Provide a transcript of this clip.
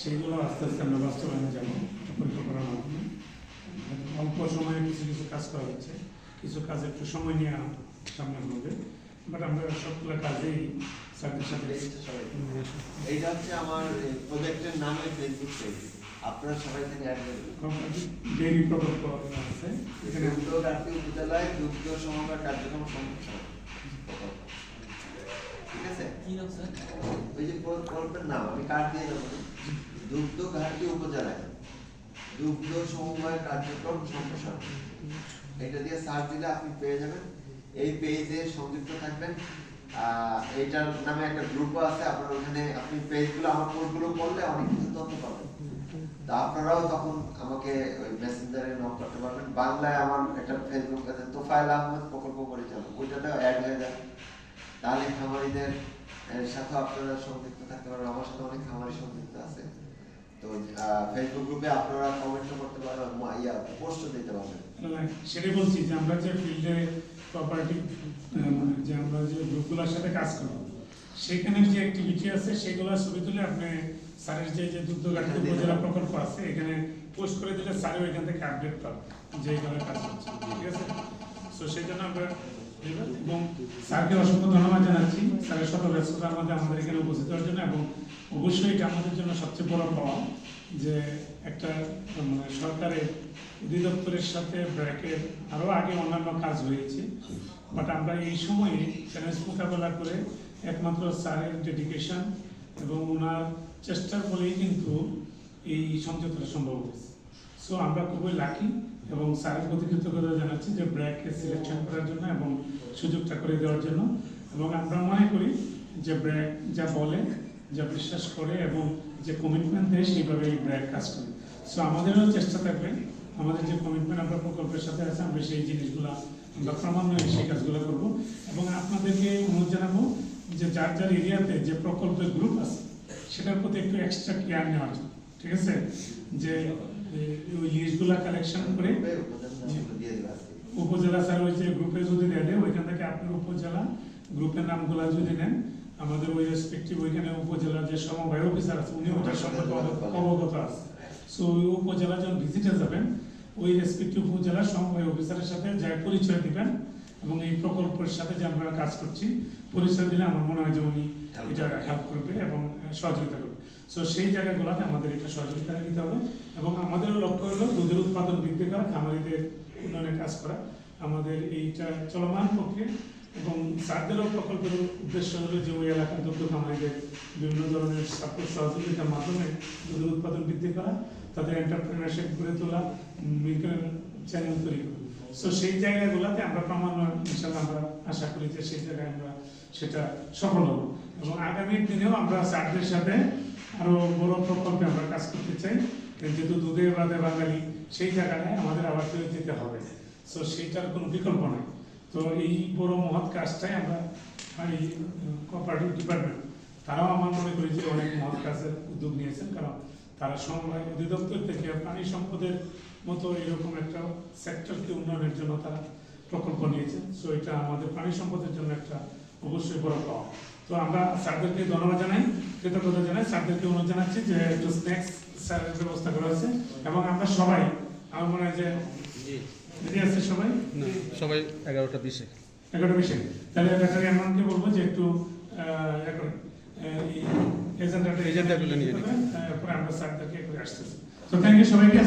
সেইগুলো আস্তে আস্তে আমরা বাস্তবায়নে যাব পরিকল্পনার মাধ্যমে। অল্প সময়ে কিছু কিছু কাজ করা হচ্ছে। কিছু কাজ একটু সময় নিয়ে সামনে হবে। বাট আমরা সবগুলো কাজেই সাথে এইটা হচ্ছে আমার প্রজেক্টের নাম ফেসবুক পেজ আপনারা সবাই করবেন ডেইরি প্রকল্প আছে। এখানে দুগ্ধগাতি উপজেলায় দুগ্ধ সমবায় কার্যক্রম প্রকল্প। ঠিক আছে? তা আপনারাও তখন আমাকে ওই মেসেঞ্জারে করতে পারবেন। বাংলায় আমার একটা ফেসবুক আছে, তোফায়েল আহমেদ প্রকল্প পরিচালক। ওইটাতেও অ্যাড হয়ে যায়। তাহলে খামারিদের সাথে আপনারা সংযুক্ত থাকতে পারবেন আমার সাথে অনেক খামারি সংযুক্ত আছে। তো ফেসবুক গ্রুপে আপনারা কমেন্টও করতে পারবেন মা- ইয়া পোস্টও দিতে পারবেন। সেটাই বলছি যে আমরা যে ফিল্ডে কোঅপারেটিভ মানে যে আমরা যে গ্রুপগুলোর সাথে কাজ করব সেখানে যে অ্যাক্টিভিটি আছে সেগুলো ছবি তুলে আপনি স্যারের যে যে দুগ্ধঘাটি উপজেলা প্রকল্প আছে এখানে পোস্ট করে দিলে স্যারও এখান থেকে আপডেট পাবে যে কাজ হচ্ছে ঠিক আছে? সো সেই জন্য আমরা এবং স্যারকে অসংখ্য ধন্যবাদ জানাচ্ছি। স্যারের শত ব্যস্ততার মধ্যে আমাদের এখানে উপস্থিত হওয়ার জন্য এবং অবশ্যই এটা আমাদের জন্য সবচেয়ে বড় পাওয়া যে একটা মানে সরকারের অধিদপ্তরের সাথে ব্র্যাকের আরও আগে অন্যান্য কাজ হয়েছে। বাট আমরা এই সময়ে চ্যালেঞ্জ মোকাবেলা করে একমাত্র স্যারের ডেডিকেশন এবং ওনার চেষ্টার ফলেই কিন্তু এই সমঝোতাটা সম্ভব হয়েছে। সো আমরা খুবই লাকি এবং স্যারের প্রতি কৃতজ্ঞতা জানাচ্ছি যে ব্র্যাককে সিলেকশন করার জন্য এবং সুযোগটা করে দেওয়ার জন্য। এবং আমরা মনে করি যে ব্র্যাক যা বলে, যা বিশ্বাস করে এবং যে কমিটমেন্ট দেয় সেইভাবে এই ব্র্যাক কাজ করে। সো আমাদেরও চেষ্টা থাকবে। আমাদের যে কমিটমেন্ট আমরা প্রকল্পের সাথে আছে, আমরা সেই জিনিসগুলো, আমরা ক্রমান্বয়ে সেই কাজগুলো করব। এবং আপনাদেরকে অনুরোধ জানাব যে যার যার এরিয়াতে যে প্রকল্পের গ্রুপ আছে, সেটার প্রতি একটু এক্সট্রা কেয়ার নেওয়ার। জন্য ঠিক আছে? যে ওই লিস্টগুলো কালেকশন করে উপজেলা স্যার ওই যে গ্রুপে যদি ওইখান থেকে আপনার উপজেলা গ্রুপের নামগুলো যদি নেন আমাদের ওই রেসপেক্টিভ ওইখানে উপজেলার যে সমবায় অফিসার আছে উনি ওটার সম্পর্কে অবগত- অবগত আছে। সো ওই উপজেলা যখন ভিজিটে যাবেন ওই রেসপেক্টিভ উপজেলার সমবায় অফিসারের সাথে যাই পরিচয় দিবেন এবং এই প্রকল্পের সাথে যে আমরা কাজ করছি পরিচয় দিলে আমার মনে হয় যে উনি এটা হেল্প করবে এবং সহযোগিতা করবে। সো সেই জায়গাগুলোতে আমাদের এটা সহযোগিতা দিতে হবে এবং আমাদেরও লক্ষ্য হলো দুধের উৎপাদন বৃদ্ধি করা খামারিদের উন্নয়নের কাজ করা। আমাদের এইটা চলমান প্রক্রিয়া এবং স্যারদেরও প্রকল্পের উদ্দেশ্য হলো যে ওই এলাকার দুগ্ধ খামারিদের বিভিন্ন ধরনের সাপোর্ট সহযোগিতার মাধ্যমে দুধের উৎপাদন বৃদ্ধি করা তাদের এন্টারপ্রেনারশিপ গড়ে তোলা চ্যানেল তৈরি করা। সো সেই জায়গাগুলোতে আমরা ক্রমান্বয়ে ইনশাল্লাহ আমরা আশা করি যে সেই জায়গায় আমরা সেটা সফল হব। এবং আগামী দিনেও আমরা স্যারদের সাথে আরও বড় প্রকল্পে আমরা কাজ করতে চাই। যেহেতু দুধের বাদে বাঙালি, সেই জায়গাটায় আমাদের আবার ফেরত যেতে হবে। সো সেইটার কোনো বিকল্প নাই। তো, এই বড় মহৎ কাজটাই আমরা এই কোঅপারেটিভ ডিপার্টমেন্ট তারাও আমার মনে করি যে অনেক মহৎ কাজের উদ্যোগ নিয়েছেন। কারণ তারা সমবায় অধিদপ্তর থেকে প্রাণী সম্পদের মতো এরকম একটা সেক্টরকে উন্নয়নের জন্য তারা প্রকল্প নিয়েছেন সো এটা আমাদের প্রাণী সম্পদের জন্য একটা অবশ্যই বড় পাওয়া। তো আমরা স্যারদেরকে ধন্যবাদ জানাই কৃতজ্ঞতা জানাই স্যারদেরকে অনুরোধ জানাচ্ছি যে একটু স্ন্যাক্স স্যারের ব্যবস্থা করা হয়েছে এবং আমরা সবাই আমার মনে হয় যে রেডি আছে সবাই? সবাই এগারোটা বিশে। এগারোটা বিশে। তাহলে ডাক্তার এমনকে বলব যে একটু এই এজেন্ডাটা এজেন্ডাগুলো নিয়ে নিই তারপরে আমরা স্যারদেরকে করে আসতেছি। তো থ্যাংক সবাইকে।